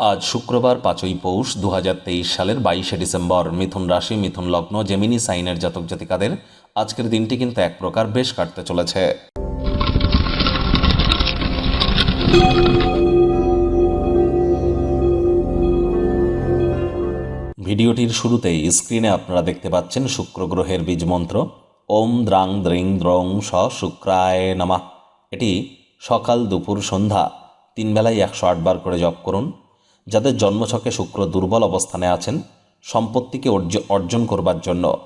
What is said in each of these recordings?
আজ শুক্রবার পাঁচই পৌষ দু হাজার তেইশ সালের বাইশে ডিসেম্বর। মিথুন রাশি, মিথুন লগ্ন, জেমিনি সাইনের জাতক জাতিকাদের আজকের দিনটি কিন্তু এক প্রকার বেশ কাটতে চলেছে। ভিডিওটির শুরুতেই স্ক্রিনে আপনারা দেখতে পাচ্ছেন শুক্র গ্রহের বীজ মন্ত্র। ওম দ্রাং দ্রিং দ্রং স শুক্রায় নামা। এটি সকাল দুপুর সন্ধ্যা তিন বেলায় একশো আটবার করে জপ করুন। যাদের জন্মছকে শুক্র দুর্বল অবস্থানে আছেন, সম্পত্তিকে অর্জ- অর্জন করবার জন্য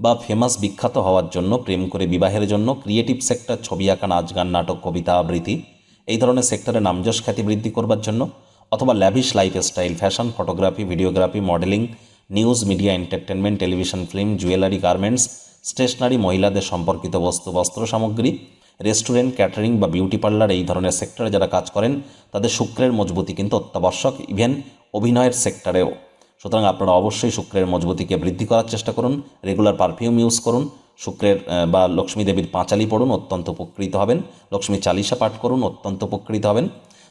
বা ফেমাস বিখ্যাত হওয়ার জন্য, প্রেম করে বিবাহের জন্য ক্রিয়েটিভ সেক্টর ছবি আঁকা নাচ গান নাটক, কবিতা, আবৃত্তি, এই ধরনের সেক্টরে নামযশ খ্যাতি বৃদ্ধি করবার জন্য অথবা lavish lifestyle fashion photography videography modelling news media entertainment television film jewellery garments stationery মহিলাদের সম্পর্কিত বস্তু, বস্ত্র সামগ্রী রেস্টুরেন্ট, ক্যাটারিং বা বিউটি পার্লার এই ধরনের সেক্টরে যারা কাজ করেন, তাদের শুক্রের মজবুতি কিন্তু অত্যাবশ্যক, ইভেন অভিনয়ের সেক্টরেও। সুতরাং আপনারা অবশ্যই শুক্রের মজবুতিকে বৃদ্ধি করার চেষ্টা করুন, রেগুলার পারফিউম ইউজ করুন, শুক্রের বা লক্ষ্মী দেবীর পাঁচালি পড়ুন, অত্যন্ত উপকৃত হবেন, লক্ষ্মী চালিশা পাঠ করুন, অত্যন্ত উপকৃত হবেন।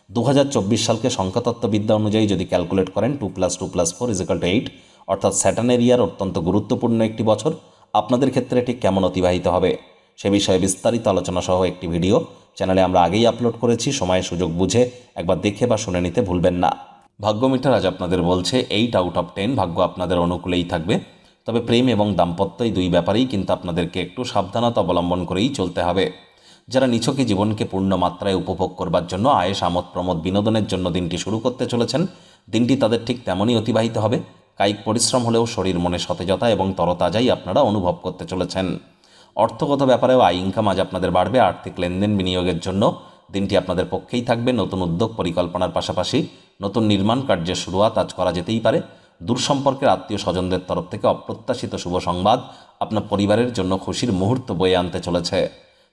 দু হাজার চব্বিশ সালকে সংখ্যাতত্ত্ববিদ্যা অনুযায়ী যদি ক্যালকুলেট করেন, two plus two plus four equal to eight অর্থাৎ স্যাটানের ইয়ার অত্যন্ত গুরুত্বপূর্ণ একটি বছর, আপনাদের ক্ষেত্রে এটি কেমন অতিবাহিত হবে? সে বিষয়ে বিস্তারিত আলোচনা সহ একটি ভিডিও চ্যানেলে আমরা আগেই আপলোড করেছি, সময়, সুযোগ বুঝে একবার দেখে বা শুনে নিতে ভুলবেন না। ভাগ্য মিটার আজ আপনাদের বলছে এইট আউট অফ টেন ভাগ্য আপনাদের অনুকূলেই থাকবে। তবে প্রেম এবং দাম্পত্য এই দুই ব্যাপারেই কিন্তু আপনাদেরকে একটু সাবধানতা অবলম্বন করেই চলতে হবে। যারা নিছকই জীবনকে পূর্ণ মাত্রায় উপভোগ করবার জন্য আয়েস আমোদ প্রমোদ বিনোদনের জন্য দিনটি শুরু করতে চলেছেন, দিনটি তাদের ঠিক তেমনই অতিবাহিত হবে। কায়িক পরিশ্রম হলেও শরীর মনে সতেজতা এবং তরতাজাই আপনারা অনুভব করতে চলেছেন। অর্থগত ব্যাপারেও আয় ইনকাম আজ আপনাদের বাড়বে, আর্থিক লেনদেন বিনিয়োগের জন্য দিনটি আপনাদের পক্ষেই থাকবে, নতুন উদ্যোগ পরিকল্পনার পাশাপাশি নতুন নির্মাণ কার্যের শুরুয়াত আজ করা যেতেই পারে। দূর সম্পর্কের আত্মীয় স্বজনদের তরফ থেকে অপ্রত্যাশিত শুভ সংবাদ আপনার পরিবারের জন্য খুশির মুহূর্ত বয়ে আনতে চলেছে।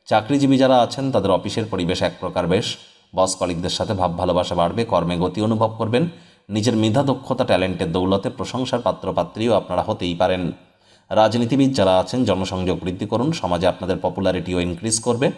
চাকরিজীবী যারা আছেন, তাদের অফিসের পরিবেশ এক প্রকার বেশ। বস কলিকদের সাথে ভাব ভালোবাসা বাড়বে, কর্মে গতি অনুভব করবেন। নিজের মেধা, দক্ষতা, ট্যালেন্টের দৌলতে প্রশংসার পাত্রপাত্রীও আপনারা হতেই পারেন। রাজনীতিবিদ যারা আছেন, জনসংযোগ বৃদ্ধি করুন, সমাজে আপনাদের পপুলারিটিও ইনক্রিজ করবে।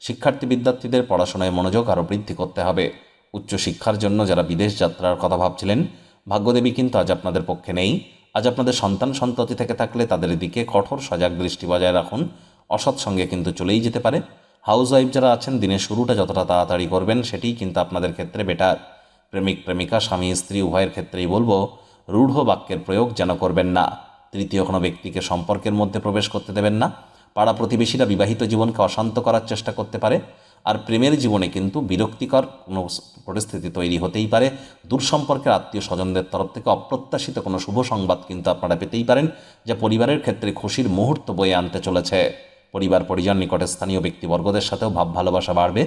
শিক্ষার্থী, বিদ্যার্থীদের পড়াশোনায় মনোযোগ আরও বৃদ্ধি করতে হবে। উচ্চশিক্ষার জন্য যারা বিদেশ যাত্রার কথা ভাবছিলেন, ভাগ্যদেবী কিন্তু আজ আপনাদের পক্ষে নেই। আজ আপনাদের সন্তান সন্ততি থেকে থাকলে তাদের দিকে কঠোর সজাগ দৃষ্টি বজায় রাখুন। অসৎ সঙ্গে কিন্তু চলেই যেতে পারে। হাউস ওয়াইফ যারা আছেন, দিনের শুরুটা যতটা তাড়াতাড়ি করবেন, সেটিই কিন্তু আপনাদের ক্ষেত্রে বেটার প্রেমিক, প্রেমিকা, স্বামী, স্ত্রী, উভয়ের ক্ষেত্রেই বলব, রূঢ় বাক্যের প্রয়োগ যেন করবেন না। তৃতীয় কোনো ব্যক্তিকে সম্পর্কের মধ্যে প্রবেশ করতে দেবেন না। পাড়া প্রতিবেশীরা বিবাহিত জীবনকে অশান্ত করার চেষ্টা করতে পারে আর প্রেমের জীবনে কিন্তু বিরক্তিকর কোনো পরিস্থিতি তৈরি হতেই পারে। দূর সম্পর্কের আত্মীয় স্বজনদের তরফ থেকে অপ্রত্যাশিত কোনো শুভ সংবাদ কিন্তু আপনারা পেতেই পারেন, যা পরিবারের ক্ষেত্রে খুশির মুহূর্ত বয়ে আনতে চলেছে। পরিবার পরিজন নিকটে স্থানীয় ব্যক্তিবর্গদের সাথেও ভাব ভালোবাসা বাড়বে।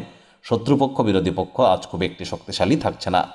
শত্রুপক্ষ, বিরোধী পক্ষ আজ খুব একটি শক্তিশালী থাকছে না।